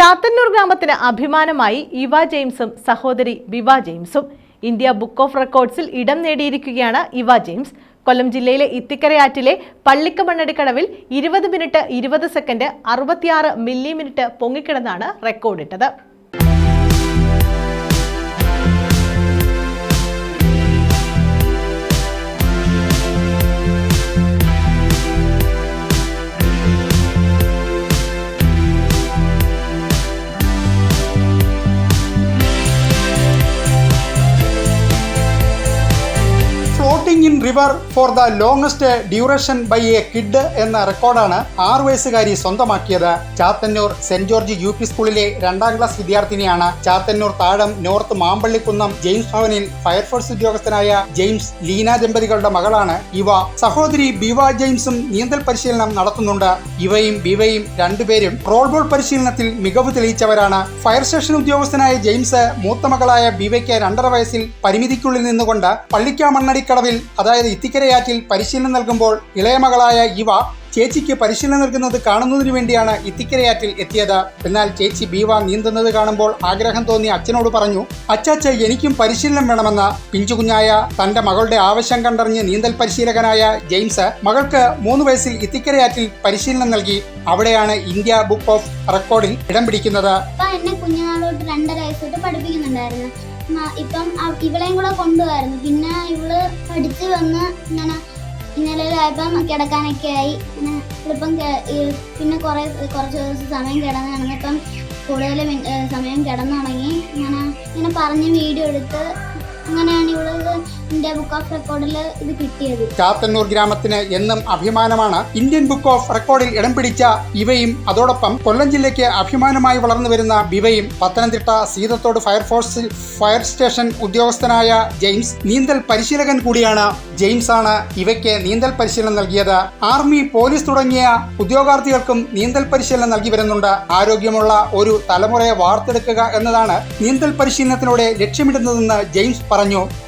ചാത്തന്നൂർ ഗ്രാമത്തിന് അഭിമാനമായി ഇവ ജെയിംസും സഹോദരി വിവ ജെയിംസും. ഇന്ത്യ ബുക്ക് ഓഫ് റെക്കോർഡ്സിൽ ഇടം നേടിയിരിക്കുകയാണ് ഇവ ജെയിംസ്. കൊല്ലം ജില്ലയിലെ ഇത്തിക്കരയാറ്റിലെ പള്ളിക്കമണ്ണടിക്കടവിൽ ഇരുപത് മിനിറ്റ് ഇരുപത് സെക്കൻഡ് അറുപത്തിയാറ് മില്ലി മിനിറ്റ് പൊങ്ങിക്കിടന്നാണ് റെക്കോർഡിട്ടത്. Floating in river for the longest duration by a kid എന്ന റെക്കോർഡാണ് ആറു വയസ്സുകാരി സ്വന്തമാക്കിയത്. Chathannoor saint George U P സ്കൂളിലെ രണ്ടാം ക്ലാസ് വിദ്യാർത്ഥിനിയാണ്. ചാത്തന്നൂർ താഴം നോർത്ത് മാമ്പള്ളിക്കുന്നം ജെയിംസ് ഭവനിൽ ഫയർഫോഴ്സ് ഉദ്യോഗസ്ഥനായ ജെയിംസ് ലീന ദമ്പതികളുടെ മകളാണ് ഇവ. സഹോദരി ബിവ ജെയിംസും നീന്തൽ പരിശീലനം നടത്തുന്നുണ്ട്. ഇവയും ബിവയും രണ്ടുപേരും റോൾബോൾ പരിശീലനത്തിൽ മികവ് തെളിയിച്ചവരാണ്. ഫയർ സ്റ്റേഷൻ ഉദ്യോഗസ്ഥനായ ജെയിംസ് മൂത്ത മകളായ ബിവയ്ക്ക് രണ്ടര വയസ്സിൽ പരിമിതിക്കുള്ളിൽ നിന്നുകൊണ്ട് പള്ളിക്കാമണ്ണടിക്കടവിൽ അതായത് ഇത്തിക്കരയാറ്റിൽ പരിശീലനം നൽകുമ്പോൾ ഇളയമകളായ ഇവ ചേച്ചിക്ക് പരിശീലനം നൽകുന്നത് കാണുന്നതിനു വേണ്ടിയാണ് ഇത്തിക്കരയാറ്റിൽ എത്തിയത്. എന്നാൽ ചേച്ചി ബീവ നീന്തുന്നത് കാണുമ്പോൾ ആഗ്രഹം തോന്നി അച്ഛനോട് പറഞ്ഞു അച്ചാച്ച എനിക്കും പരിശീലനം വേണമെന്ന് പിഞ്ചുകുഞ്ഞായ തന്റെ മകളുടെ ആവശ്യം കണ്ടറിഞ്ഞ് നീന്തൽ പരിശീലകനായ ജെയിംസ് മകൾക്ക് മൂന്ന് വയസ്സിൽ ഇത്തിക്കരയാറ്റിൽ പരിശീലനം നൽകി. അവിടെയാണ് ഇന്ത്യ ബുക്ക് ഓഫ് റെക്കോർഡിൽ ഇടം പിടിക്കുന്നത്. പഠിപ്പിക്കുന്നുണ്ടായിരുന്നു. ഇപ്പം ഇവളെയും കൂടെ കൊണ്ടുപോയായിരുന്നു. പിന്നെ ഇവൾ പഠിച്ച് വന്ന് ഇങ്ങനെ ഇന്നലെയായപ്പം കിടക്കാനൊക്കെ ആയി. പിന്നെ ഇപ്പം പിന്നെ കുറേ കുറച്ച് ദിവസം സമയം കിടന്ന് കിടന്നപ്പം കൂടുതൽ സമയം കിടന്നു കിടന്നുണങ്ങി. ഇങ്ങനെ ഇങ്ങനെ പറഞ്ഞ് വീഡിയോ എടുത്ത് അങ്ങനെയാണ് ഇവൾ ഇന്ത്യ ബുക്ക് ഓഫ് റെക്കോർഡിൽ ഇത് ചാത്തന്നൂർ ഗ്രാമത്തിന് എന്നും അഭിമാനമാണ്. ഇന്ത്യൻ ബുക്ക് ഓഫ് റെക്കോർഡിൽ ഇടം പിടിച്ച ഇവയും അതോടൊപ്പം കൊല്ലം ജില്ലയ്ക്ക് അഭിമാനമായി വളർന്നു വരുന്ന ബിവയും പത്തനംതിട്ട സീതത്തോട് ഫയർഫോഴ്സിൽ ഫയർ സ്റ്റേഷൻ ഉദ്യോഗസ്ഥനായ ജെയിംസ് നീന്തൽ പരിശീലകൻ കൂടിയാണ്. ജെയിംസ് ആണ് ഇവയ്ക്ക് നീന്തൽ പരിശീലനം നൽകിയത്. ആർമി പോലീസ് തുടങ്ങിയ ഉദ്യോഗാർത്ഥികൾക്കും നീന്തൽ പരിശീലനം നൽകി വരുന്നുണ്ട്. ആരോഗ്യമുള്ള ഒരു തലമുറയെ വാർത്തെടുക്കുക എന്നതാണ് നീന്തൽ പരിശീലനത്തിലൂടെ ലക്ഷ്യമിടുന്നതെന്ന് ജെയിംസ് പറഞ്ഞു.